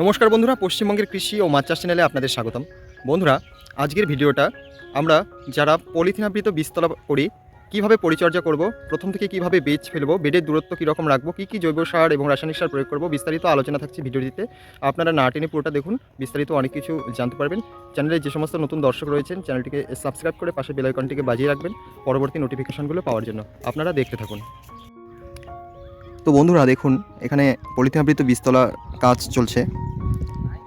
নমস্কার বন্ধুরা, পশ্চিমবঙ্গের কৃষি ও মাছ চাষ চ্যানেলে আপনাদের স্বাগতম। বন্ধুরা, আজকের ভিডিওটা আমরা যারা পলিথিন আবৃত বীজতলা করি কীভাবে পরিচর্যা করব? প্রথম থেকে কীভাবে বীজ ফেলব? বেডের দূরত্ব কীরকম রাখব? কী কী জৈব সার এবং রাসায়নিক সার প্রয়োগ করব? বিস্তারিত আলোচনা থাকছে ভিডিওটিতে। আপনারা না টেনে পুরোটা দেখুন। বিস্তারিত অনেক কিছু জানতে পারবেন। চ্যানেলে যে সমস্ত নতুন দর্শক রয়েছেন, চ্যানেলটিকে সাবস্ক্রাইব করে পাশে বেল আইকনটিকে বাজিয়ে রাখবেন পরবর্তী নোটিফিকেশানগুলো পাওয়ার জন্য। আপনারা দেখতে থাকুন। তো বন্ধুরা, দেখুন, এখানে পলিথিন আবৃত বীজতলা কাজ চলছে।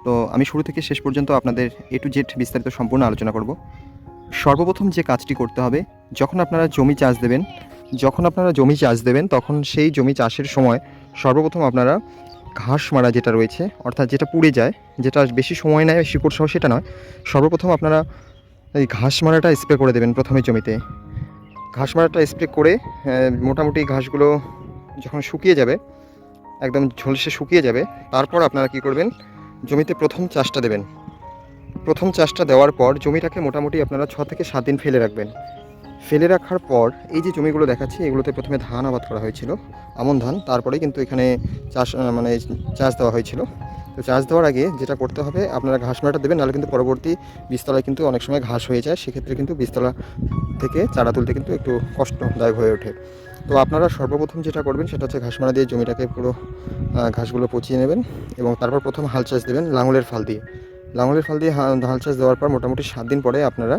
তো আমি শুরু থেকে শেষ পর্যন্ত আপনাদের এ টু জেড বিস্তারিত সম্পূর্ণ আলোচনা করব। সর্বপ্রথম যে কাজটি করতে হবে, যখন আপনারা জমি চাষ দেবেন, যখন আপনারা জমি চাষ দেবেন, তখন সেই জমি চাষের সময় সর্বপ্রথম আপনারা ঘাস মারা যেটা রয়েছে, অর্থাৎ যেটা পুড়ে যায়, যেটা বেশি সময় নেয় শিকড় সহ সেটা নয়, সর্বপ্রথম আপনারা এই ঘাস মারাটা স্প্রে করে দেবেন প্রথমে জমিতে। ঘাস মারাটা স্প্রে করে মোটামুটি ঘাসগুলো যখন শুকিয়ে যাবে, একদম ঝলসে শুকিয়ে যাবে, তারপর আপনারা কি করবেন, জমিতে প্রথম চাষটা দেবেন। প্রথম চাষটা দেওয়ার পর জমিটাকে মোটামুটি আপনারা ছ থেকে সাত দিন ফেলে রাখবেন। ফেলে রাখার পর এই যে জমিগুলো দেখাচ্ছি, এগুলোতে প্রথমে ধান আবাদ করা হয়েছিল, আমন ধান। তারপরে কিন্তু এখানে চাষ মানে চাষ দেওয়া হয়েছিল। তো চাষ দেওয়ার আগে যেটা করতে হবে, আপনারা ঘাস মারাটা দেবেন, নাহলে কিন্তু পরবর্তী বীজতলায় কিন্তু অনেক সময় ঘাস হয়ে যায়। সেক্ষেত্রে কিন্তু বীজতলা থেকে চারা তুলতে কিন্তু একটু কষ্টদায়ক হয়ে ওঠে। তো আপনারা সর্বপ্রথম যেটা করবেন, সেটা হচ্ছে ঘাস মারা দিয়ে জমিটাকে পুরো ঘাসগুলো পচিয়ে নেবেন এবং তারপর প্রথম হাল চাষ দেবেন লাঙলের ফাল দিয়ে। লাঙলের ফাল দিয়ে হাল চাষ দেওয়ার পর মোটামুটি সাত দিন পরে আপনারা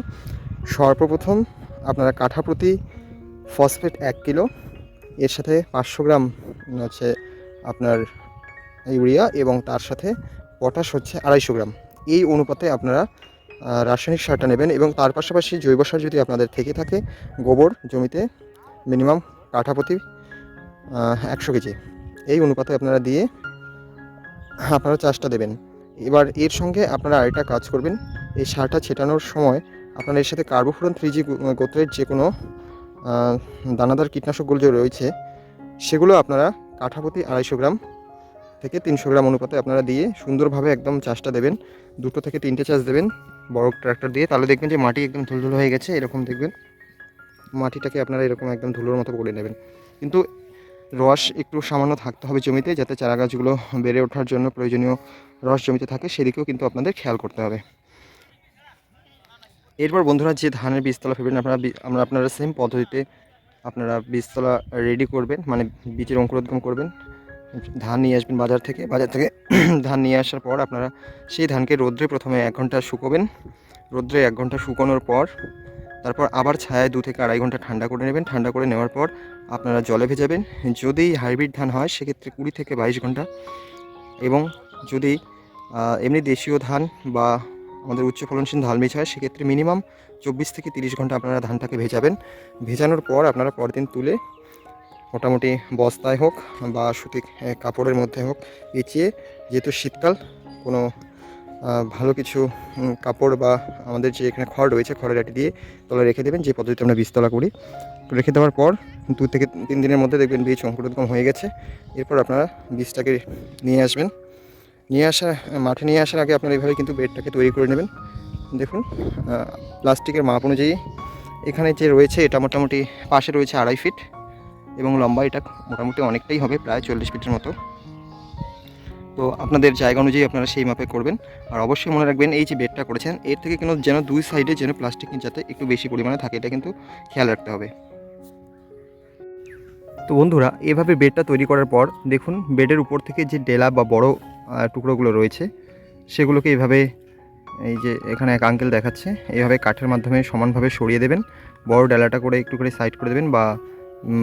সর্বপ্রথম আপনারা কাঠা প্রতি ফসফেট এক কিলো, এর সাথে পাঁচশো গ্রাম হচ্ছে আপনার ইউরিয়া এবং তার সাথে পটাশ হচ্ছে আড়াইশো গ্রাম। এই অনুপাতে আপনারা রাসায়নিক সারটা নেবেন এবং তার পাশাপাশি জৈব সার যদি আপনাদের থেকে থাকে, গোবর জমিতে মিনিমাম কাঠা প্রতি একশো কেজি। এই অনুপাতে আপনারা দিয়ে আপনারা চাষটা দেবেন। এবার এর সঙ্গে আপনারা আরেকটা কাজ করবেন। এই সারটা ছেটানোর সময় আপনারা এর সাথে কার্বোফোরন থ্রি জি গোত্রের যে কোনো দানাদার কীটনাশকগুলো যে রয়েছে, সেগুলো আপনারা কাঠাপতি আড়াইশো গ্রাম থেকে তিনশো গ্রাম অনুপাতে আপনারা দিয়ে সুন্দরভাবে একদম চাষটা দেবেন। দুটো থেকে তিনটে চাষ দেবেন, বড় ট্রাক্টর দিয়ে। তাহলে দেখবেন যে মাটি একদম ধুলধুলো হয়ে গেছে, এরকম দেখবেন। মাটিটাকে আপনারা এরকম একদম ধুলোর মতো করে নেবেন। কিন্তু রস একটু সামান্য থাকতে হবে জমিতে যাতে চারা গাছগুলো বেড়ে ওঠার জন্য প্রয়োজনীয় রস জমিতে থাকে, সেদিকেও কিন্তু আপনাদের খেয়াল করতে হবে। এরপর বন্ধুরা যে ধানের বীজতলা ফেলবেন, আপনারা আমরা আপনারা সেম পদ্ধতিতে আপনারা বীজতলা রেডি করবেন মানে বীজের অঙ্কুরোদ্গম করবেন, ধান নিয়ে আসবেন বাজার থেকে বাজার থেকে ধান নিয়ে আসার পর আপনারা সেই ধানকে রোদ্রে প্রথমে এক ঘণ্টা শুকোবেন। রোদ্রে এক ঘণ্টা শুকোনোর পর তারপর আবার ছায়ায় দু থেকে আড়াই ঘণ্টা ঠান্ডা করে নেবেন। ঠান্ডা করে নেওয়ার পর আপনারা জলে ভেজাবেন। যদি হাইব্রিড ধান হয়, সেক্ষেত্রে কুড়ি থেকে বাইশ ঘণ্টা। এবং যদি এমনি দেশীয় ধান বা আমাদের উচ্চ ফলনশীল ধান বীজ হয়, সেক্ষেত্রে মিনিমাম চব্বিশ থেকে তিরিশ ঘণ্টা আপনারা ধানটাকে ভেজাবেন। ভেজানোর পর আপনারা পরদিন তুলে মোটামুটি বস্তায় হোক বা সুতি কাপড়ের মধ্যে হোক, পেঁচিয়ে, যেহেতু শীতকাল, কোনো ভালো কিছু কাপড় বা আমাদের যে এখানে খড় রয়েছে, খড়ের আটি দিয়ে তলা রেখে দেবেন, যে পদ্ধতিতে আমরা বীজতলা করি। রেখে দেওয়ার পর দু থেকে তিন দিনের মধ্যে দেখবেন বীজ অঙ্কুরোদ্গম হয়ে গেছে। এরপর আপনারা বীজটাকে নিয়ে আসবেন। নিয়ে আসা, মাঠে নিয়ে আসার আগে আপনারা এইভাবে কিন্তু বেডটাকে তৈরি করে নেবেন। দেখুন প্লাস্টিকের মাপ অনুযায়ী এখানে যে রয়েছে, এটা মোটামুটি পাশে রয়েছে আড়াই ফিট এবং লম্বা, এটা মোটামুটি অনেকটাই হবে, প্রায় চল্লিশ ফিটের মতো। তো আপনাদের জায়গা অনুযায়ী আপনারা সেই মাপে করবেন। আর অবশ্যই মনে রাখবেন, এই যে বেডটা করেছেন, এর থেকে কিন্তু যেন দুই সাইডে যেন প্লাস্টিক যাতে একটু বেশি পরিমাণে থাকে, এটা কিন্তু খেয়াল রাখতে হবে। তো বন্ধুরা, এভাবে বেডটা তৈরি করার পর দেখুন, বেডের উপর থেকে যে ডেলা বা বড় টুকরোগুলো রয়েছে, সেগুলোকে এভাবে এই যে এখানে এক আঙ্কেল দেখাচ্ছে এইভাবে কাঠের মাধ্যমে সমানভাবে সরিয়ে দেবেন। বড় ডেলাটা করে একটু করে সাইড করে দেবেন বা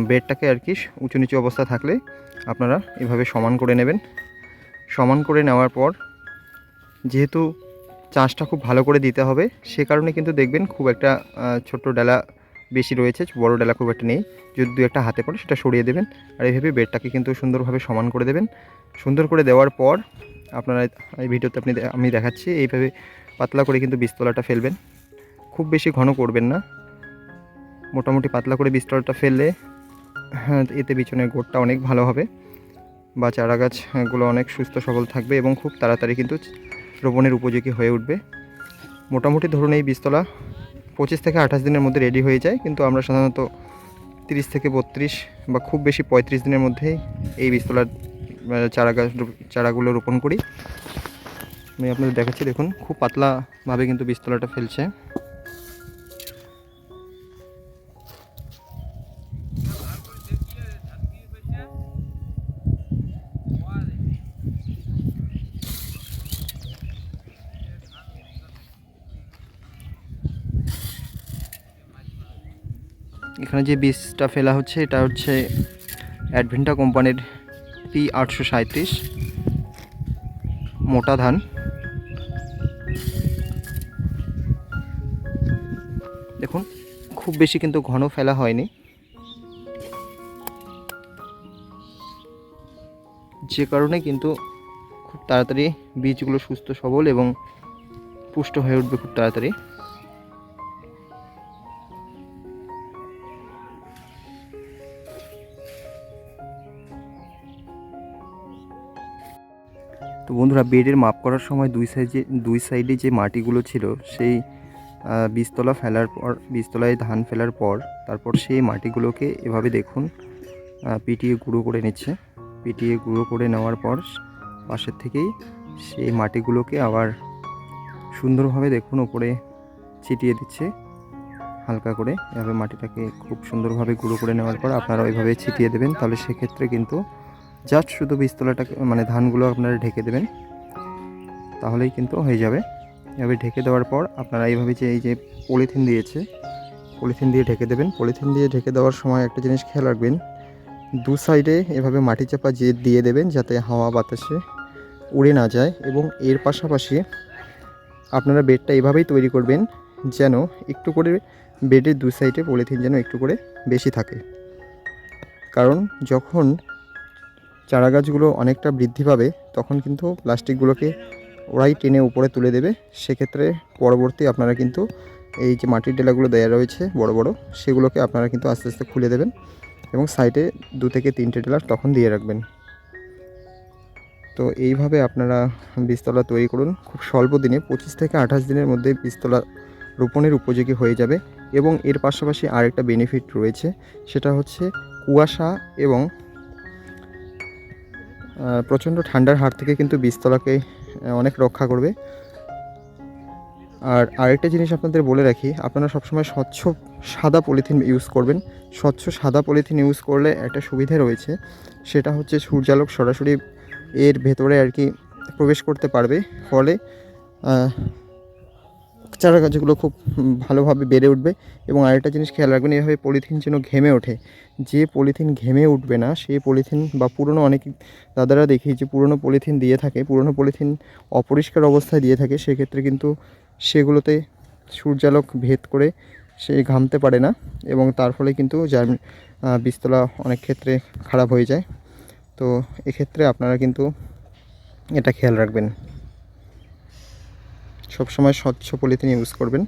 বেডটাকে আর কি উঁচু নিচু অবস্থা থাকলে আপনারা এভাবে সমান করে নেবেন। সমান করে নেওয়ার পর, যেহেতু চাষটা খুব ভালো করে দিতে হবে, সে কারণে কিন্তু দেখবেন খুব একটা ছোট্ট ডালা বেশি রয়েছে, বড় ডালা খুব একটা নেই। যদি দু একটা হাতে পড়ে সেটা সরিয়ে দেবেন আর এইভাবে বেডটাকে কিন্তু সুন্দরভাবে সমান করে দেবেন। সুন্দর করে দেওয়ার পর আপনারা এই ভিডিওতে আপনি আমি দেখাচ্ছি, এইভাবে পাতলা করে কিন্তু বীজতলাটা ফেলবেন। খুব বেশি ঘন করবেন না। মোটামুটি পাতলা করে বীজতলাটা ফেললে হ্যাঁ এতে বিচনের গোড়টা অনেক ভালো হবে। বা চারা গাছগুলো অনেক সুস্থ, সবল থাকবে এবং খুব তাড়াতাড়ি কিন্তু রোপণের উপযোগী হয়ে উঠবে। মোটামুটি ধরুন এই বীজতলা পঁচিশ থেকে আঠাশ দিনের মধ্যে রেডি হয়ে যায়, কিন্তু আমরা সাধারণত তিরিশ থেকে বত্রিশ বা খুব বেশি পঁয়ত্রিশ দিনের মধ্যেই এই বীজতলার চারা গাছ চারাগুলো রোপণ করি। আমি আপনাদের দেখাচ্ছি, দেখুন, খুব পাতলাভাবে কিন্তু বীজতলাটা ফেলছে। এখানে যে বীজটা ফেলা হচ্ছে, এটা হচ্ছে অ্যাডভেন্টা কোম্পানির পি আটশো মোটা ধান। দেখুন, খুব বেশি কিন্তু ঘন ফেলা হয়নি। যে কারণে কিন্তু খুব তাড়াতাড়ি বীজগুলো সুস্থ সবল এবং পুষ্ট হয়ে উঠবে খুব তাড়াতাড়ি। তো বন্ধুরা বেডের মাপ করার সময় দুই সাইডে দুই সাইডে যে মাটিগুলো ছিল, সেই বীজতলা ফেলার পর, বীজতলায় ধান ফেলার পর, তারপর সেই মাটিগুলোকে এভাবে দেখুন পিটিয়ে গুঁড়ো করে নিচ্ছে। পিটিয়ে গুঁড়ো করে নেওয়ার পর পাশের থেকেই সেই মাটিগুলোকে আবার সুন্দরভাবে দেখুন, ওপরে ছিটিয়ে দিচ্ছে, হালকা করে। এভাবে মাটিটাকে খুব সুন্দরভাবে গুঁড়ো করে নেওয়ার পর আপনারা ওইভাবে ছিটিয়ে দেবেন, তাহলে সেক্ষেত্রে কিন্তু জাস্ট শুধু বীজতলাটাকে মানে ধানগুলো আপনারা ঢেকে দেবেন, তাহলেই কিন্তু হয়ে যাবে। এভাবে ঢেকে দেওয়ার পর আপনারা এইভাবে যে, এই যে পলিথিন দিয়েছে, পলিথিন দিয়ে ঢেকে দেবেন। পলিথিন দিয়ে ঢেকে দেওয়ার সময় একটা জিনিস খেয়াল রাখবেন, দু সাইডে এভাবে মাটি চাপা যে দিয়ে দেবেন যাতে হাওয়া বাতাসে উড়ে না যায় এবং এর পাশাপাশি আপনারা বেডটা এভাবেই তৈরি করবেন যেন একটু করে বেডের দু সাইডে পলিথিন যেন একটু করে বেশি থাকে। কারণ যখন চারা গাছগুলো অনেকটা বৃদ্ধি পাবে, তখন কিন্তু প্লাস্টিকগুলোকে ওরাই টেনে উপরে তুলে দেবে। সেক্ষেত্রে পরবর্তী আপনারা কিন্তু এই যে মাটির ডেলাগুলো দেওয়া রয়েছে বড় বড়, সেগুলোকে আপনারা কিন্তু আস্তে আস্তে খুলে দেবেন এবং সাইডে দু থেকে তিনটে ডেলা তখন দিয়ে রাখবেন। তো এইভাবে আপনারা বীজতলা তৈরি করুন। খুব স্বল্প দিনে, পঁচিশ থেকে আঠাশ দিনের মধ্যে বীজতলা রোপণের উপযোগী হয়ে যাবে এবং এর পাশাপাশি আরেকটা বেনিফিট রয়েছে, সেটা হচ্ছে কুয়াশা এবং প্রচণ্ড ঠান্ডার হাত থেকে কিন্তু বীজতলাকে অনেক রক্ষা করবে। আর আরেকটা জিনিস আপনাদের বলে রাখি, আপনারা সবসময় স্বচ্ছ সাদা পলিথিন ইউজ করবেন। স্বচ্ছ সাদা পলিথিন ইউজ করলে একটা সুবিধে রয়েছে, সেটা হচ্ছে সূর্যালোক সরাসরি এর ভেতরে আর কি প্রবেশ করতে পারবে। ফলে চারা গাছগুলো খুব ভালোভাবে বেড়ে উঠবে এবং আরেকটা জিনিস খেয়াল রাখবেন এভাবে পলিথিন যেন ঘেমে ওঠে। যে পলিথিন ঘেমে উঠবে না সেই পলিথিন বা পুরনো অনেক দাদারা দেখি যে পুরনো পলিথিন দিয়ে থাকে পুরনো পলিথিন অপরিষ্কার অবস্থায় দিয়ে থাকে সেক্ষেত্রে কিন্তু সেগুলোতে সূর্যালোক ভেদ করে সে ঘামতে পারে না এবং তার ফলে কিন্তু জার্মি আহ, বীজতলা অনেক ক্ষেত্রে খারাপ হয়ে যায়। তো এক্ষেত্রে আপনারা কিন্তু এটা খেয়াল রাখবেন। সবসময় স্বচ্ছ পলিথিন ইউজ করবেন।